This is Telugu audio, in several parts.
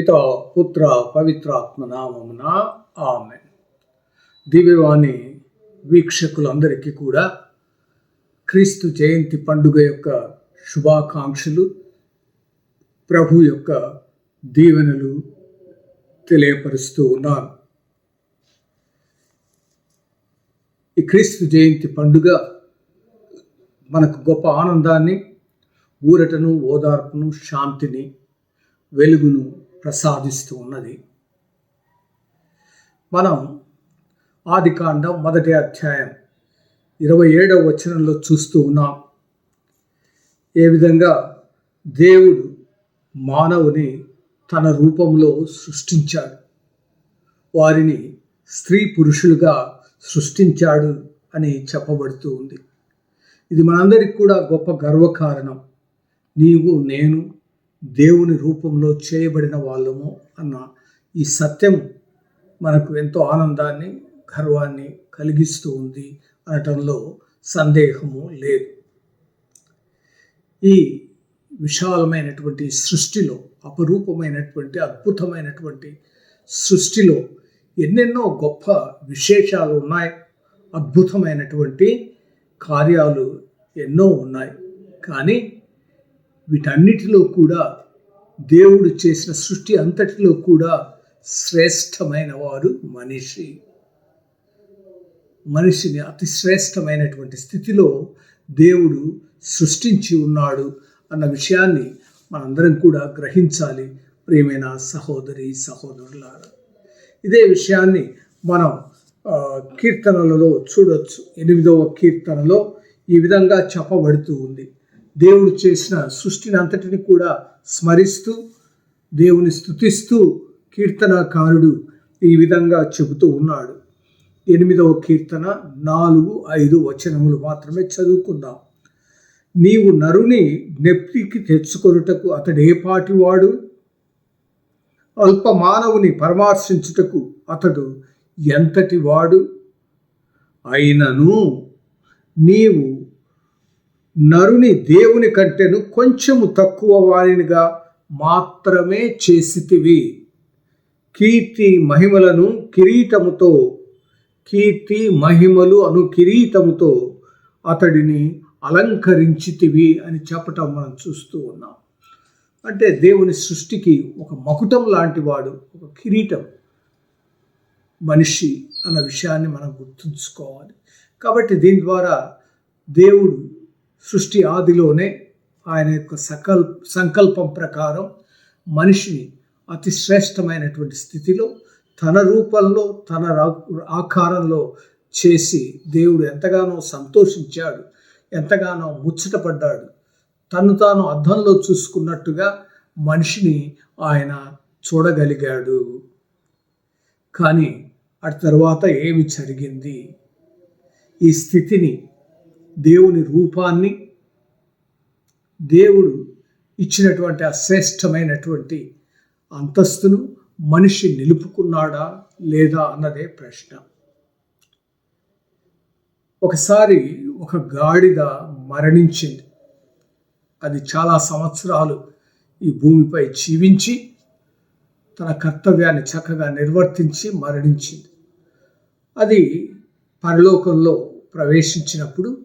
పిత పుత్ర పవిత్రాత్మ నామమున ఆమె దివ్యవాణి వీక్షకులందరికీ కూడా క్రీస్తు జయంతి పండుగ యొక్క శుభాకాంక్షలు ప్రభు యొక్క దీవెనలు తెలియపరుస్తూ ఉన్నాను. ఈ క్రీస్తు జయంతి పండుగ మనకు గొప్ప ఆనందాన్ని ఊరటను ఓదార్పును శాంతిని వెలుగును ప్రసాదిస్తూ ఉన్నది. మనం ఆదికాండం మొదటి అధ్యాయం ఇరవై ఏడవ వచనంలో చూస్తూ ఉన్నాం. ఏ విధంగా దేవుడు మానవుని తన రూపంలో సృష్టించాడు. వారిని స్త్రీ పురుషులుగా సృష్టించాడు అని చెప్పబడుతూ ఉంది. ఇది మనందరికి కూడా గొప్ప గర్వకారణం. నీవు నేను దేవుని రూపంలో చేయబడిన వాళ్ళము అన్న ఈ సత్యం మనకు ఎంతో ఆనందాన్ని గర్వాన్ని కలిగిస్తూ ఉంది అనటంలో సందేహము లేదు. ఈ విశాలమైనటువంటి సృష్టిలో అపరూపమైనటువంటి అద్భుతమైనటువంటి సృష్టిలో ఎన్నెన్నో గొప్ప విశేషాలు ఉన్నాయి. అద్భుతమైనటువంటి కార్యాలు ఎన్నో ఉన్నాయి. కానీ వీటన్నిటిలో కూడా దేవుడు చేసిన సృష్టి అంతటిలో కూడా శ్రేష్టమైన వారు మనిషి. మనిషిని అతి శ్రేష్టమైనటువంటి స్థితిలో దేవుడు సృష్టించి ఉన్నాడు అన్న విషయాన్ని మనందరం కూడా గ్రహించాలి. ప్రియమైన సహోదరి సహోదరులారా ఇదే విషయాన్ని మనం కీర్తనలలో చూడొచ్చు. ఎనిమిదవ కీర్తనలో ఈ విధంగా చెప్పబడుతూ ఉంది. దేవుడు చేసిన సృష్టిని అంతటిని కూడా స్మరిస్తూ దేవుని స్తుతిస్తూ కీర్తనకారుడు ఈ విధంగా చెబుతూ ఉన్నాడు. ఎనిమిదవ కీర్తన నాలుగు ఐదు వచనములు మాత్రమే చదువుకుందాం. నీవు నరుని నెప్తికి తెచ్చుకొనుటకు అతడు ఏ పాటివాడు? అల్ప మానవుని పరామర్శించుటకు అతడు ఎంతటి వాడు? అయినను నీవు నరుని దేవుని కంటేను కొంచెము తక్కువ వారినిగా మాత్రమే చేసితివి. కీర్తి మహిమలను కిరీటముతో కీర్తి మహిమలు అను కిరీటముతో అతడిని అలంకరించితివి అని చెప్పటం మనం చూస్తూ ఉన్నాం. అంటే దేవుని సృష్టికి ఒక మకుటం లాంటి వాడు ఒక కిరీటం మనిషి అన్న విషయాన్ని మనం గుర్తుంచుకోవాలి. కాబట్టి దీని ద్వారా దేవుడు సృష్టి ఆదిలోనే ఆయన యొక్క సకల్ సంకల్పం ప్రకారం మనిషిని అతి శ్రేష్టమైనటువంటి స్థితిలో తన రూపంలో తన ఆకారంలో చేసి దేవుడు ఎంతగానో సంతోషించాడు ఎంతగానో ముచ్చటపడ్డాడు. తను తాను అద్దంలో చూసుకున్నట్టుగా మనిషిని ఆయన చూడగలిగాడు. కానీ అటు తర్వాత ఏమి జరిగింది? ఈ స్థితిని దేవుని రూపాన్ని దేవుడు ఇచ్చినటువంటి ఆ శ్రేష్టమైనటువంటి అంతస్తును మనిషి నిలుపుకున్నాడా లేదా అన్నదే ప్రశ్న. ఒకసారి ఒక గాడిద మరణించింది. అది చాలా సంవత్సరాలు ఈ భూమిపై జీవించి తన కర్తవ్యాన్ని చక్కగా నిర్వర్తించి మరణించింది. అది పరలోకంలో ప్రవేశించినప్పుడు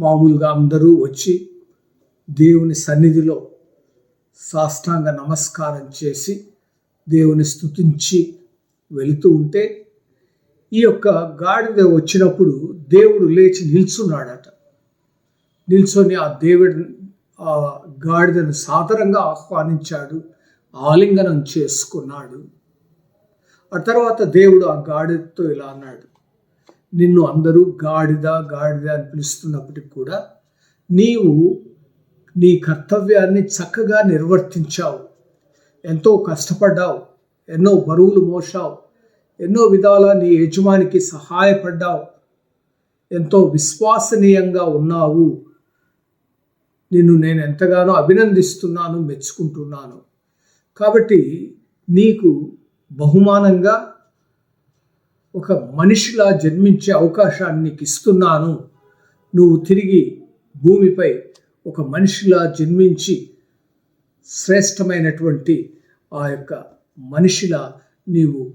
మామూలుగా అందరూ వచ్చి దేవుని సన్నిధిలో సాష్టాంగ నమస్కారం చేసి దేవుని స్తుతించి వెళుతూ ఉంటే ఈ యొక్క గాడిద వచ్చినప్పుడు దేవుడు లేచి నిల్చున్నాడట. నిల్చొని ఆ దేవుడు ఆ గాడిదను సాదరంగా ఆహ్వానించాడు ఆలింగనం చేసుకున్నాడు. ఆ తర్వాత దేవుడు ఆ గాడిదతో ఇలా అన్నాడు నిన్ను అందరూ గాడిద గాడిద అని పిలుస్తున్నప్పటికి కూడా నీవు నీ కర్తవ్యాన్ని చక్కగా నిర్వర్తించావు. ఎంతో కష్టపడ్డావు. ఎన్నో బరువులు మోసావు ఎన్నో విధాల నీ యజమానికి సహాయపడ్డావు. ఎంతో విశ్వసనీయంగా ఉన్నావు. నిన్ను నేను ఎంతగానో అభినందిస్తున్నాను మెచ్చుకుంటున్నాను. కాబట్టి నీకు బహుమానంగా ఒక మనిషిలా జన్మించే అవకాశాన్ని నీకు ఇస్తున్నాను. నువ్వు తిరిగి భూమిపై ఒక మనిషిలా జన్మించి శ్రేష్టమైనటువంటి ఆ యొక్క మనిషిలా నీవు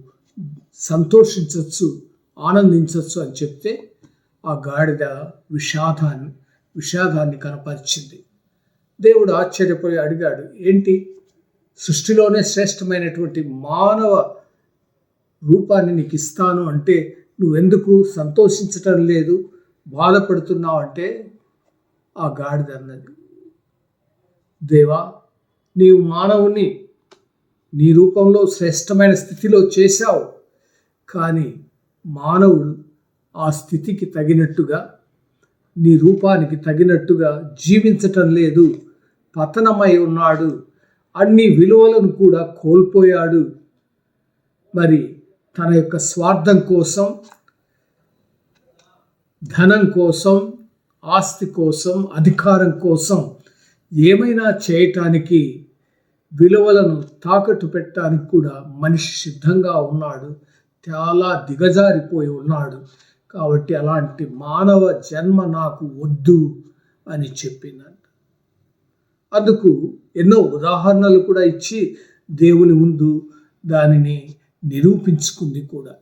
సంతోషించవచ్చు ఆనందించవచ్చు అని చెప్తే ఆ గాడిద విషాదాన్ని విషాదాన్ని కనపరిచింది. దేవుడు ఆశ్చర్యపోయి అడిగాడు ఏంటి? సృష్టిలోనే శ్రేష్టమైనటువంటి మానవ రూపాన్ని నీకు ఇస్తాను అంటే నువ్వెందుకు సంతోషించటం లేదు? బాధపడుతున్నావు అంటే ఆ గాడిద అన్నది. దేవా నీవు మానవుని నీ రూపంలో శ్రేష్టమైన స్థితిలో చేశావు. కానీ మానవుడు ఆ స్థితికి తగినట్టుగా నీ రూపానికి తగినట్టుగా జీవించటం లేదు. పతనమై ఉన్నాడు. అన్ని విలువలను కూడా కోల్పోయాడు. మరి తన యొక్క స్వార్థం కోసం ధనం కోసం ఆస్తి కోసం అధికారం కోసం ఏమైనా చేయటానికి విలువలను తాకట్టు పెట్టడానికి కూడా మనిషి సిద్ధంగా ఉన్నాడు. చాలా దిగజారిపోయి ఉన్నాడు. కాబట్టి అలాంటి మానవ జన్మ నాకు వద్దు అని చెప్పిందంట అందుకు ఎన్నో ఉదాహరణలు కూడా ఇచ్చి దేవుని ముందు దానిని నిరూపించుకుంది కూడా.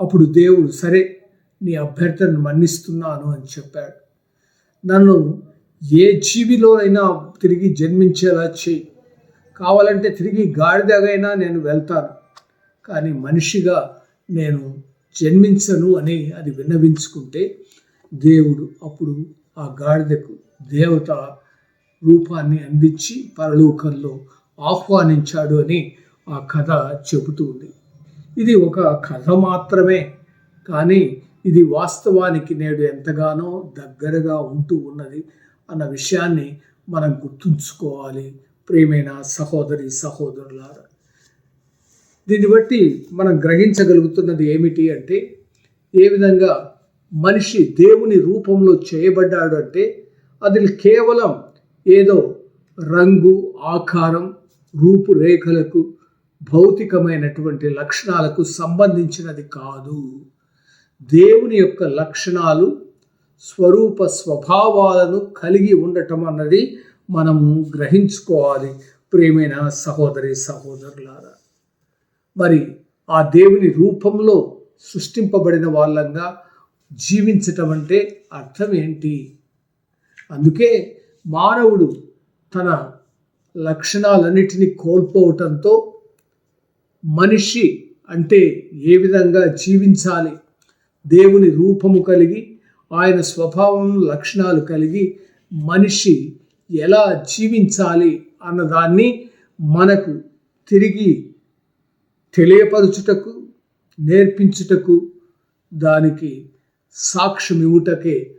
అప్పుడు దేవుడు సరే నీ అభ్యర్థనను మన్నిస్తున్నాను అని చెప్పాడు. నన్ను ఏ జీవిలోనైనా తిరిగి జన్మించేలా చేయి. కావాలంటే తిరిగి గాడిదగైనా నేను వెళ్తాను. కానీ మనిషిగా నేను జన్మించను అని అది విన్నవించుకుంటే దేవుడు అప్పుడు ఆ గాడిదకు దేవత రూపాన్ని అందించి పరలోకంలో ఆహ్వానించాడు అని ఆ కథ చెబుతుంది ఇది ఒక కథ మాత్రమే కానీ ఇది వాస్తవానికి నేడు ఎంతగానో దగ్గరగా ఉంటూ ఉన్నది అన్న విషయాన్ని మనం గుర్తుంచుకోవాలి ప్రేమైన సహోదరి సహోదరులారా. దీన్ని బట్టి మనం గ్రహించగలుగుతున్నది ఏమిటి అంటే ఏ విధంగా మనిషి దేవుని రూపంలో చేయబడ్డాడు అంటే అది కేవలం ఏదో రంగు ఆకారం రూపురేఖలకు భౌతికమైనటువంటి లక్షణాలకు సంబంధించినది కాదు. దేవుని యొక్క లక్షణాలు స్వరూప స్వభావాలను కలిగి ఉండటం అన్నది మనము గ్రహించుకోవాలి. ప్రేమైన సహోదరి సహోదరులారా మరి ఆ దేవుని రూపంలో సృష్టింపబడిన వాళ్ళంగా జీవించటం అంటే అర్థం ఏంటి? అందుకే మానవుడు తన లక్షణాలన్నిటినీ కోల్పోవటంతో మనిషి అంటే ఏ విధంగా జీవించాలి? దేవుని రూపము కలిగి ఆయన స్వభావం లక్షణాలు కలిగి మనిషి ఎలా జీవించాలి అన్నదాన్ని మనకు తిరిగి తెలియపరచుటకు నేర్పించుటకు దానికి సాక్ష్యం ఇవ్వటకే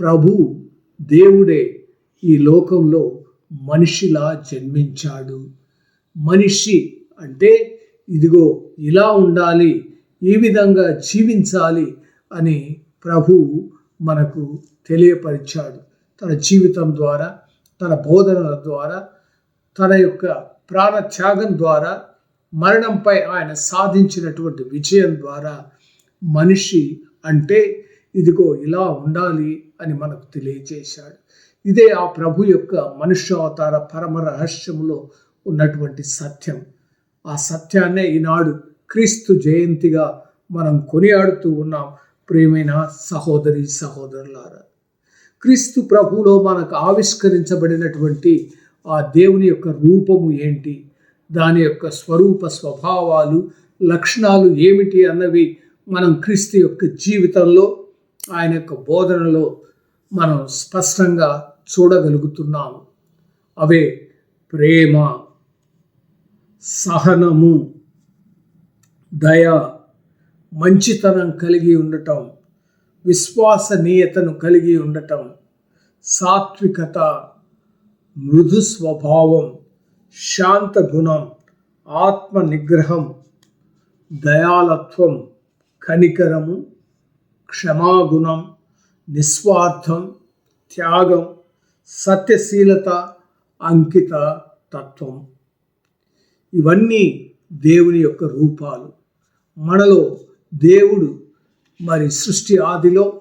ప్రభు దేవుడే ఈ లోకంలో మనిషిలా జన్మించాడు. మనిషి అంటే ఇదిగో ఇలా ఉండాలి ఈ విధంగా జీవించాలి అని ప్రభు మనకు తెలియపరిచాడు. తన జీవితం ద్వారా తన బోధనల ద్వారా తన యొక్క ప్రాణ త్యాగం ద్వారా మరణంపై ఆయన సాధించినటువంటి విజయం ద్వారా మనిషి అంటే ఇదిగో ఇలా ఉండాలి అని మనకు తెలియజేశాడు. ఇదే ఆ ప్రభు యొక్క మనుష్యావతార పరమ రహస్యంలో ఉన్నటువంటి సత్యం. ఆ సత్యాన్నే ఈనాడు క్రీస్తు జయంతిగా మనం కొనియాడుతూ ఉన్నాం. ప్రేమైన సహోదరి సహోదరులారా క్రీస్తు ప్రభులో మనకు ఆవిష్కరించబడినటువంటి ఆ దేవుని యొక్క రూపము ఏంటి? దాని యొక్క స్వరూప స్వభావాలు లక్షణాలు ఏమిటి అన్నవి మనం క్రీస్తు యొక్క జీవితంలో ఆయన యొక్క బోధనలో మనం స్పష్టంగా చూడగలుగుతున్నాము. అవే ప్రేమ సహనము దయ మంచితనం కలిగి ఉండటం విశ్వాసనీయతను కలిగి ఉండటం సాత్వికత మృదు స్వభావం శాంత గుణం ఆత్మ నిగ్రహం దయాలత్వం కనికరము క్షమాగుణం నిస్వార్థం త్యాగం సత్యశీలత అంకిత తత్వం. ఇవన్నీ దేవుని యొక్క రూపాలు. మనలో దేవుడు మరి సృష్టి ఆదిలో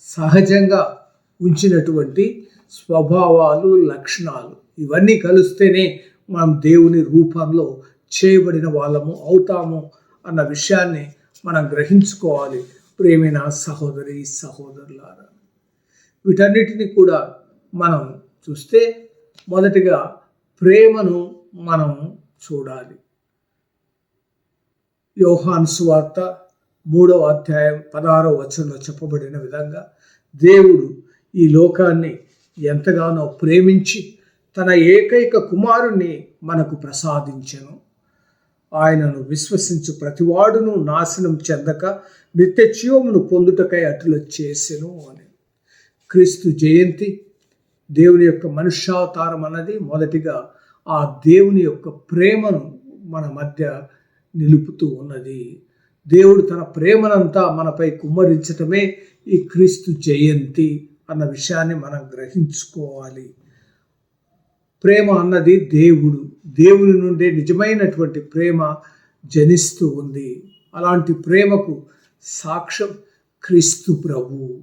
సహజంగా ఉంచినటువంటి స్వభావాలు లక్షణాలు ఇవన్నీ కలిస్తేనే మనం దేవుని రూపంలో చేయబడిన వాళ్ళము అవుతాము అన్న విషయాన్ని మనం గ్రహించుకోవాలి. ప్రేమైన సహోదరి సహోదరులారా వీటన్నిటిని కూడా మనం చూస్తే మొదటిగా ప్రేమను మనం చూడాలి. యోహాన్ సువార్త మూడవ అధ్యాయం పదహారవ వచనంలో చెప్పబడిన విధంగా దేవుడు ఈ లోకాన్ని ఎంతగానో ప్రేమించి తన ఏకైక కుమారుణ్ణి మనకు ప్రసాదించెను. ఆయనను విశ్వసించు ప్రతివాడును నాశనం చెందక నిత్య జీవమును పొందుటకై అటులో చేసెను అని. క్రీస్తు జయంతి దేవుని యొక్క మనుష్యావతారం అన్నది మొదటిగా ఆ దేవుని యొక్క ప్రేమను మన మధ్య నిలుపుతూ ఉన్నది. దేవుడు తన ప్రేమనంతా మనపై కుమ్మరించటమే ఈ క్రీస్తు జయంతి అన్న విషయాన్ని మనం గ్రహించుకోవాలి. ప్రేమ అన్నది దేవుడు దేవుని నుండి నిజమైనటువంటి ప్రేమ జనిస్తూ ఉంది. అలాంటి ప్రేమకు సాక్ష్యం క్రీస్తు ప్రభు.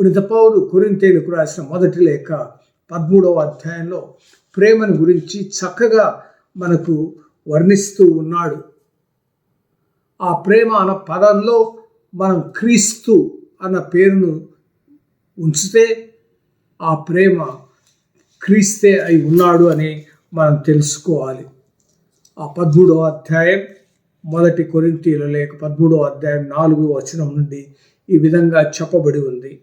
పునిత పౌరు కొరింతేలకు రాసిన మొదటి లేఖ పదమూడవ అధ్యాయంలో ప్రేమను గురించి చక్కగా మనకు వర్ణిస్తూ ఉన్నాడు. ఆ ప్రేమ అన్న పదంలో మనం క్రీస్తు అన్న పేరును ఉంచితే ఆ ప్రేమ క్రీస్తే అయి ఉన్నాడు అని మనం తెలుసుకోవాలి. ఆ పదమూడవ అధ్యాయం మొదటి కొరింతీలో లేక పదమూడవ అధ్యాయం నాలుగు వచనం నుండి ఈ విధంగా చెప్పబడి ఉంది.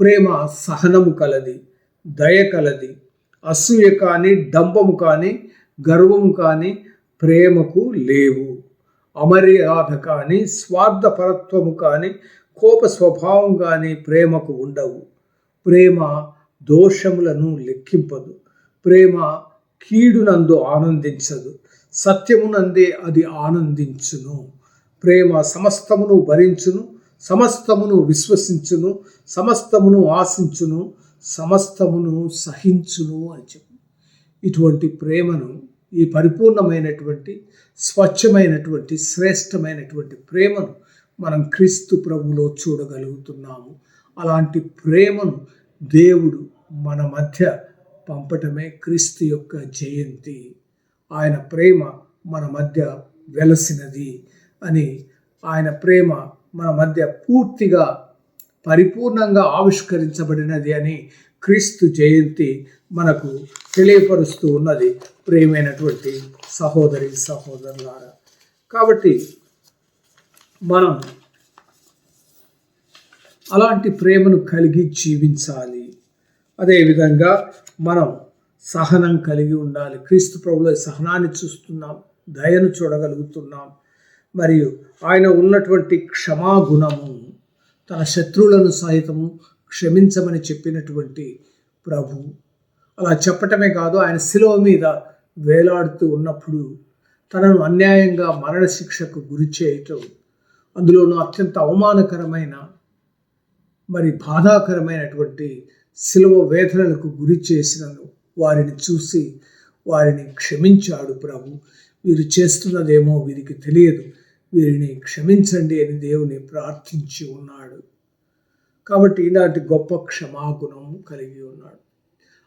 ప్రేమ సహనము కలది దయ కలది అసూయ కానీ డంబము కానీ గర్వము కానీ ప్రేమకు లేవు. అమర్యాద కానీ స్వార్థపరత్వము కానీ కోప స్వభావం కానీ ప్రేమకు ఉండవు. ప్రేమ దోషములను లెక్కింపదు. ప్రేమ కీడునందు ఆనందించదు. సత్యమునందే అది ఆనందించును. ప్రేమ సమస్తమును భరించును సమస్తమును విశ్వసించును సమస్తమును ఆశించును సమస్తమును సహించును అని చెప్పు. ఇటువంటి ప్రేమను ఈ పరిపూర్ణమైనటువంటి స్వచ్ఛమైనటువంటి శ్రేష్టమైనటువంటి ప్రేమను మనం క్రీస్తు ప్రభులో చూడగలుగుతున్నాము. అలాంటి ప్రేమను దేవుడు మన మధ్య పంపటమే క్రీస్తు యొక్క జయంతి. ఆయన ప్రేమ మన మధ్య వెలసినది అని ఆయన ప్రేమ మన మధ్య పూర్తిగా పరిపూర్ణంగా ఆవిష్కరించబడినది అని క్రీస్తు జయంతి మనకు తెలియపరుస్తూ ఉన్నది. ప్రేమైనటువంటి సహోదరి సహోదరులారా. కాబట్టి మనం అలాంటి ప్రేమను కలిగి జీవించాలి. అదేవిధంగా మనం సహనం కలిగి ఉండాలి. క్రీస్తు ప్రభులో సహనాన్ని చూస్తున్నాం దయను చూడగలుగుతున్నాం. మరియు ఆయన ఉన్నటువంటి క్షమాగుణము తన శత్రువులను సహితము క్షమించమని చెప్పినటువంటి ప్రభు. అలా చెప్పటమే కాదు ఆయన శిలువ మీద వేలాడుతూ ఉన్నప్పుడు తనను అన్యాయంగా మరణశిక్షకు గురి చేయటం అందులోనూ అత్యంత అవమానకరమైన మరి బాధాకరమైనటువంటి శిలువ వేదనలకు గురి చేసిన వారిని చూసి వారిని క్షమించాడు ప్రభు. వీరు చేస్తున్నదేమో వీరికి తెలియదు. వీరిని క్షమించండి అని దేవుని ప్రార్థించి ఉన్నాడు. కాబట్టి ఇలాంటి గొప్ప క్షమాగుణం కలిగి ఉన్నాడు.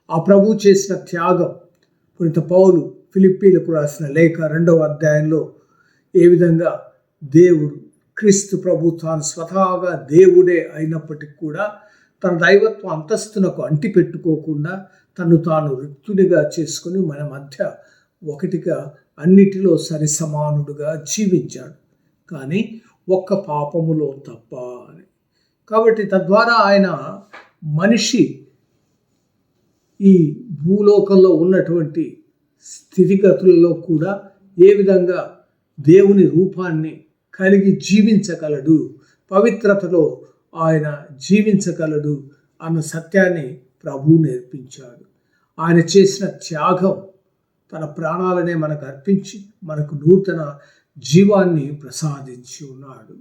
ఆ ప్రభు చేసిన త్యాగం పునిత పౌలు ఫిలిప్పీలకు రాసిన లేఖ రెండవ అధ్యాయంలో ఏ విధంగా దేవుడు క్రీస్తు ప్రభు తాను స్వతహాగా దేవుడే అయినప్పటికీ కూడా తన దైవత్వ అంతస్తునకు అంటిపెట్టుకోకుండా తను తాను రిక్తునిగా చేసుకుని మన మధ్య ఒకటిగా అన్నిటిలో సరిసమానుడుగా జీవించాడు. కానీ ఒక్క పాపములో తప్ప అని. కాబట్టి తద్వారా ఆయన మనిషి ఈ భూలోకంలో ఉన్నటువంటి స్థితిగతులలో కూడా ఏ విధంగా దేవుని రూపాన్ని కలిగి జీవించగలడు పవిత్రతలో ఆయన జీవించగలడు అన్న సత్యాన్ని ప్రభు నేర్పించాడు. ఆయన చేసిన త్యాగం తన ప్రాణాలనే మనకు అర్పించి మనకు నూతన జీవాన్ని ప్రసాదించి ఉన్నాడు.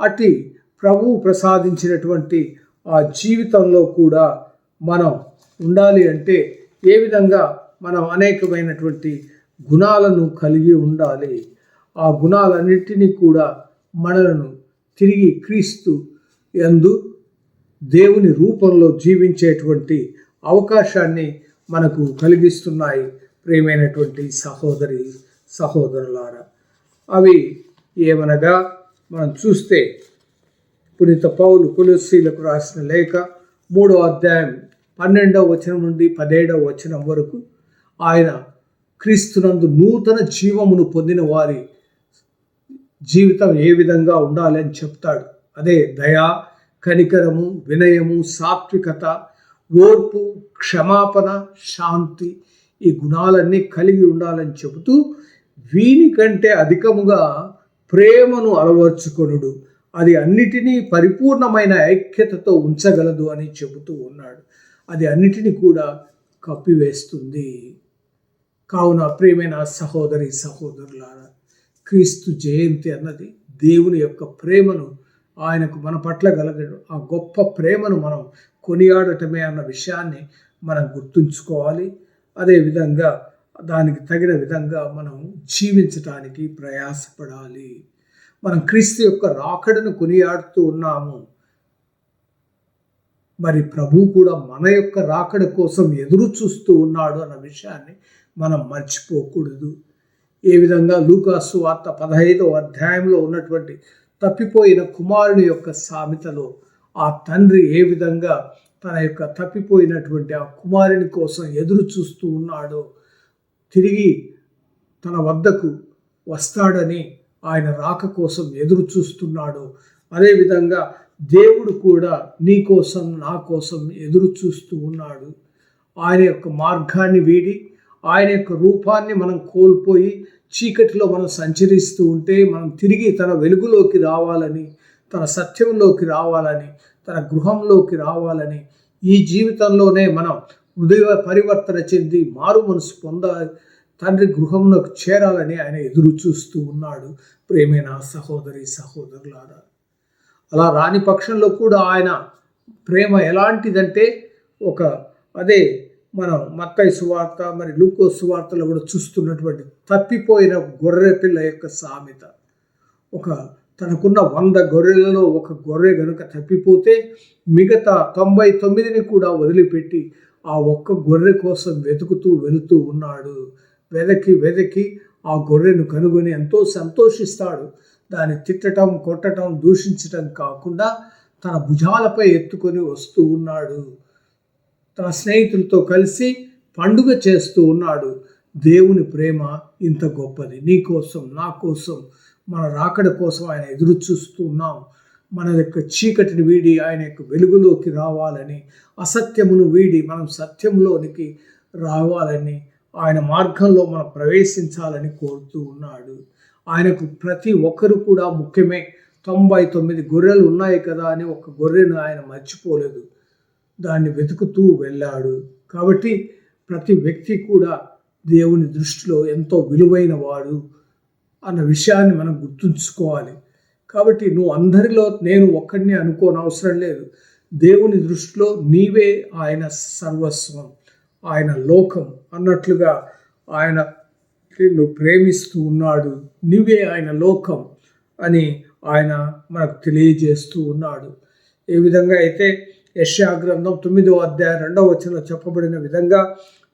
అట్టి ప్రభువు ప్రసాదించినటువంటి ఆ జీవితంలో కూడా మనం ఉండాలి అంటే ఏ విధంగా మనం అనేకమైనటువంటి గుణాలను కలిగి ఉండాలి. ఆ గుణాలన్నింటినీ కూడా మనలను తిరిగి క్రీస్తు యందు దేవుని రూపంలో జీవించేటువంటి అవకాశాన్ని మనకు కలిగిస్తున్నాయి. ప్రేమైనటువంటి సహోదరి సహోదరులారా అవి ఏమనగా మనం చూస్తే పునీత పౌలు కులసీలకు రాసిన లేఖ మూడో అధ్యాయం పన్నెండవ వచనం నుండి పదిహేడవ వచనం వరకు ఆయన క్రీస్తునందు నూతన జీవమును పొందిన వారి జీవితం ఏ విధంగా ఉండాలి అని చెప్తాడు. అదే దయా కనికరము వినయము సాత్వికత ఓర్పు క్షమాపణ శాంతి ఈ గుణాలన్నీ కలిగి ఉండాలని చెబుతూ వీనికంటే అధికముగా ప్రేమను అలవర్చుకొనుడు. అది అన్నిటినీ పరిపూర్ణమైన ఐక్యతతో ఉంచగలదు అని చెబుతూ ఉన్నాడు. అది అన్నిటినీ కూడా కప్పివేస్తుంది. కావున ప్రేమైన సహోదరి సహోదరులారా క్రీస్తు జయంతి అన్నది దేవుని యొక్క ప్రేమను ఆయనకు మన పట్ల గలగడు ఆ గొప్ప ప్రేమను మనం కొనియాడటమే అన్న విషయాన్ని మనం గుర్తుంచుకోవాలి. అదేవిధంగా దానికి తగిన విధంగా మనం జీవించటానికి ప్రయాసపడాలి. మనం క్రీస్తు యొక్క రాకడను కొనియాడుతూ ఉన్నాము. మరి ప్రభు కూడా మన యొక్క రాకడ కోసం ఎదురు చూస్తూ ఉన్నాడు అన్న విషయాన్ని మనం మర్చిపోకూడదు. ఏ విధంగా లూకాసు వార్త పదహైదవ అధ్యాయంలో ఉన్నటువంటి తప్పిపోయిన కుమారుని యొక్క సామెతలో ఆ తండ్రి ఏ విధంగా తన యొక్క తప్పిపోయినటువంటి ఆ కుమారుని కోసం ఎదురు చూస్తూ ఉన్నాడో తిరిగి తన వద్దకు వస్తాడని ఆయన రాక కోసం ఎదురు చూస్తున్నాడు అదేవిధంగా దేవుడు కూడా నీ కోసం నా కోసం ఎదురు చూస్తూ ఉన్నాడు. ఆయన యొక్క మార్గాన్ని వీడి ఆయన యొక్క రూపాన్ని మనం కోల్పోయి చీకటిలో మనం సంచరిస్తూ ఉంటే మనం తిరిగి తన వెలుగులోకి రావాలని తన సత్యంలోకి రావాలని తన గృహంలోకి రావాలని ఈ జీవితంలోనే మనం హృదయ పరివర్తన చెంది మారు మనసు పొందాలి తండ్రి గృహంలోకి చేరాలని ఆయన ఎదురు చూస్తూ ఉన్నాడు. ప్రేమైన సహోదరి సహోదరులారా అలా రాని పక్షంలో కూడా ఆయన ప్రేమ ఎలాంటిదంటే ఒక అదే మనం మత్తయి సువార్త మరి లూకో సువార్తలో కూడా చూస్తున్నటువంటి తప్పిపోయిన గొర్రె పిల్ల యొక్క సామెత. ఒక తనకున్న వంద గొర్రెలలో ఒక గొర్రె కనుక తప్పిపోతే మిగతా తొంభై తొమ్మిదిని కూడా వదిలిపెట్టి ఆ ఒక్క గొర్రె కోసం వెతుకుతూ వెళుతూ ఉన్నాడు. వెదకి వెదకి ఆ గొర్రెను కనుగొని ఎంతో సంతోషిస్తాడు. దాన్ని తిట్టటం కొట్టటం దూషించటం కాకుండా తన భుజాలపై ఎత్తుకొని వస్తూ ఉన్నాడు. తన స్నేహితులతో కలిసి పండుగ చేస్తూ ఉన్నాడు. దేవుని ప్రేమ ఇంత గొప్పది. నీ కోసం నా కోసం మన రాకడ కోసం ఆయన ఎదురు చూస్తూ ఉన్నాం. మన యొక్క చీకటిని వీడి ఆయన యొక్క వెలుగులోకి రావాలని అసత్యమును వీడి మనం సత్యంలోనికి రావాలని ఆయన మార్గంలో మనం ప్రవేశించాలని కోరుతూ ఉన్నాడు. ఆయనకు ప్రతి ఒక్కరు కూడా ముఖ్యమే. తొంభై తొమ్మిది గొర్రెలు ఉన్నాయి కదా అని ఒక గొర్రెను ఆయన మర్చిపోలేదు. దాన్ని వెతుకుతూ వెళ్ళాడు. కాబట్టి ప్రతి వ్యక్తి కూడా దేవుని దృష్టిలో ఎంతో విలువైన వాడు అన్న విషయాన్ని మనం గుర్తుంచుకోవాలి. కాబట్టి నువ్వు అందరిలో నేను ఒక్కడిని అనుకోని అవసరం లేదు. దేవుని దృష్టిలో నీవే ఆయన సర్వస్వం ఆయన లోకం అన్నట్లుగా ఆయన నిన్ను ప్రేమిస్తూ ఉన్నాడు. నువ్వే ఆయన లోకం అని ఆయన మనకు తెలియజేస్తూ ఉన్నాడు. ఏ విధంగా అయితే యశ్యా గ్రంథం తొమ్మిదో అధ్యాయం రెండవ వచనంలో చెప్పబడిన విధంగా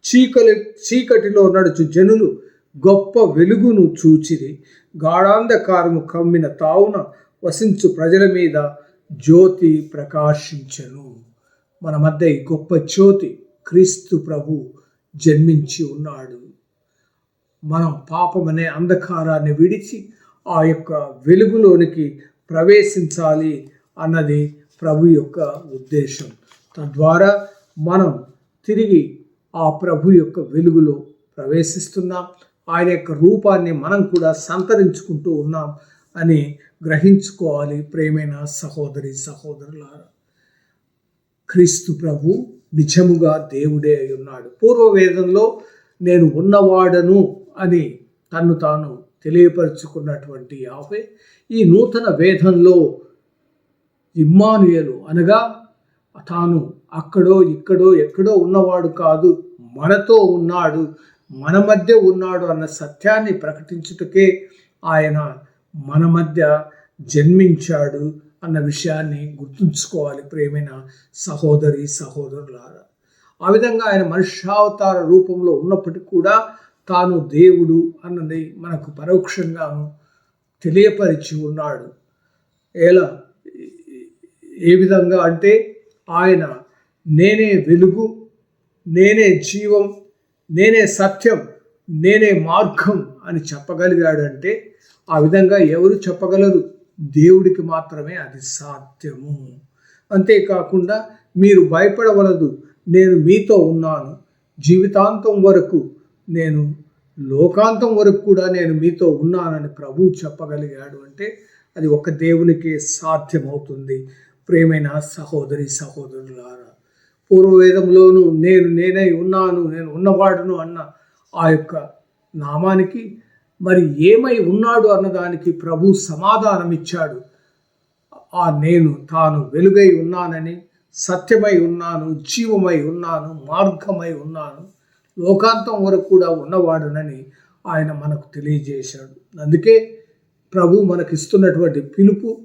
చీకలి చీకటిలో నడుచు జనులు గొప్ప వెలుగును చూచిరి. గాఢాంధకారము కమ్మిన తావున వసించు ప్రజల మీద జ్యోతి ప్రకాశించను. మన మధ్య ఈ గొప్ప జ్యోతి క్రీస్తు ప్రభు జన్మించి ఉన్నాడు. మనం పాపమనే అంధకారాన్ని విడిచి ఆ యొక్క వెలుగులోనికి ప్రవేశించాలి అన్నది ప్రభు యొక్క ఉద్దేశం. తద్వారా మనం తిరిగి ఆ ప్రభు యొక్క వెలుగులో ప్రవేశిస్తున్నాం. ఆయన యొక్క రూపాన్ని మనం కూడా సంతరించుకుంటూ ఉన్నాం అని గ్రహించుకోవాలి. ప్రేమైన సహోదరి సహోదరులారా క్రీస్తు ప్రభు నిజముగా దేవుడే అయి ఉన్నాడు. పూర్వవేదంలో నేను ఉన్నవాడను అని తన్ను తాను తెలియపరుచుకున్నటువంటి యాహే ఈ నూతన వేదంలో ఇమ్మానుయలు అనగా తాను అక్కడో ఇక్కడో ఎక్కడో ఉన్నవాడు కాదు మనతో ఉన్నాడు మన మధ్య ఉన్నాడు అన్న సత్యాన్ని ప్రకటించుటకే ఆయన మన మధ్య జన్మించాడు అన్న విషయాన్ని గుర్తుంచుకోవాలి ప్రేమైన సహోదరి సహోదరులారా. ఆ విధంగా ఆయన మనుష్యావతార రూపంలో ఉన్నప్పటికీ కూడా తాను దేవుడు అన్నది మనకు పరోక్షంగాను తెలియపరిచి ఉన్నాడు. ఎలా? ఏ విధంగా అంటే ఆయన నేనే వెలుగు నేనే జీవం నేనే సత్యం నేనే మార్గం అని చెప్పగలిగాడంటే ఆ విధంగా ఎవరు చెప్పగలరు? దేవుడికి మాత్రమే అది సాధ్యము. అంతేకాకుండా మీరు భయపడవలదు నేను మీతో ఉన్నాను. జీవితాంతం వరకు నేను లోకాంతం వరకు కూడా నేను మీతో ఉన్నానని ప్రభువు చెప్పగలిగాడు అంటే అది ఒక దేవునికే సాధ్యమవుతుంది. ప్రేమైన సహోదరి సహోదరులారా పూర్వవేదంలోనూ నేను నేనై ఉన్నాను నేను ఉన్నవాడును అన్న ఆ యొక్క నామానికి మరి ఏమై ఉన్నాడు అన్నదానికి ప్రభు సమాధానం ఇచ్చాడు ఆ నేను తాను వెలుగై ఉన్నానని సత్యమై ఉన్నాను జీవమై ఉన్నాను మార్గమై ఉన్నాను లోకాంతం వరకు కూడా ఉన్నవాడునని ఆయన మనకు తెలియజేశాడు. అందుకే ప్రభు మనకిస్తున్నటువంటి పిలుపు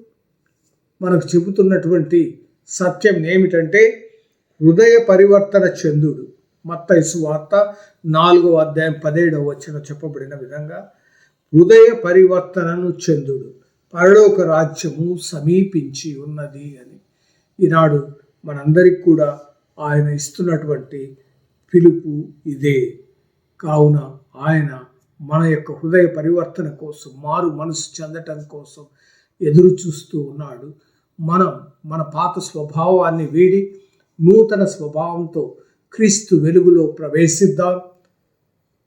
మనకు చెబుతున్నటువంటి సత్యం ఏమిటంటే హృదయ పరివర్తన చందుడు మత్తైసు వార్త నాలుగవ అధ్యాయం పదిహేడవ వచ్చిన చెప్పబడిన విధంగా హృదయ పరివర్తనను చెందుడు పరలోక రాజ్యము సమీపించి ఉన్నది అని. ఈనాడు మనందరికి కూడా ఆయన ఇస్తున్నటువంటి పిలుపు ఇదే. కావున ఆయన మన యొక్క హృదయ పరివర్తన కోసం మారు మనసు చెందటం కోసం ఎదురు చూస్తూ ఉన్నాడు. మనం మన పాత స్వభావాన్ని వీడి నూతన స్వభావంతో క్రీస్తు వెలుగులో ప్రవేశిద్దాం.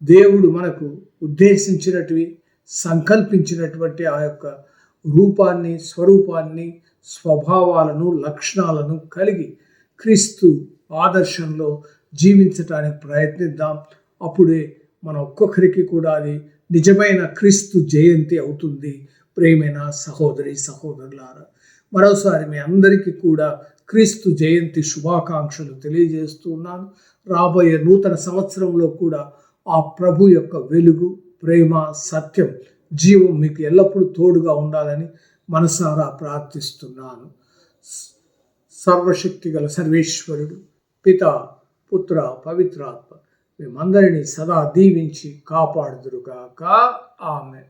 దేవుడు మనకు ఉద్దేశించినటివి సంకల్పించినటువంటి ఆ యొక్క రూపాన్ని స్వరూపాన్ని స్వభావాలను లక్షణాలను కలిగి క్రీస్తు ఆదర్శంలో జీవించటానికి ప్రయత్నిద్దాం. అప్పుడే మన ఒక్కొక్కరికి కూడా అది నిజమైన క్రీస్తు జయంతి అవుతుంది. ప్రేమైన సహోదరి సహోదరులారా మరోసారి మీ అందరికీ కూడా క్రీస్తు జయంతి శుభాకాంక్షలు తెలియజేస్తూ ఉన్నాను. రాబోయే నూతన సంవత్సరంలో కూడా ఆ ప్రభు యొక్క వెలుగు ప్రేమ సత్యం జీవం మీకు ఎల్లప్పుడూ తోడుగా ఉండాలని మనసారా ప్రార్థిస్తున్నాను. సర్వశక్తి గల సర్వేశ్వరుడు పిత పుత్ర పవిత్రాత్మ మేమందరినీ సదా దీవించి కాపాడుదురుగాక. ఆమె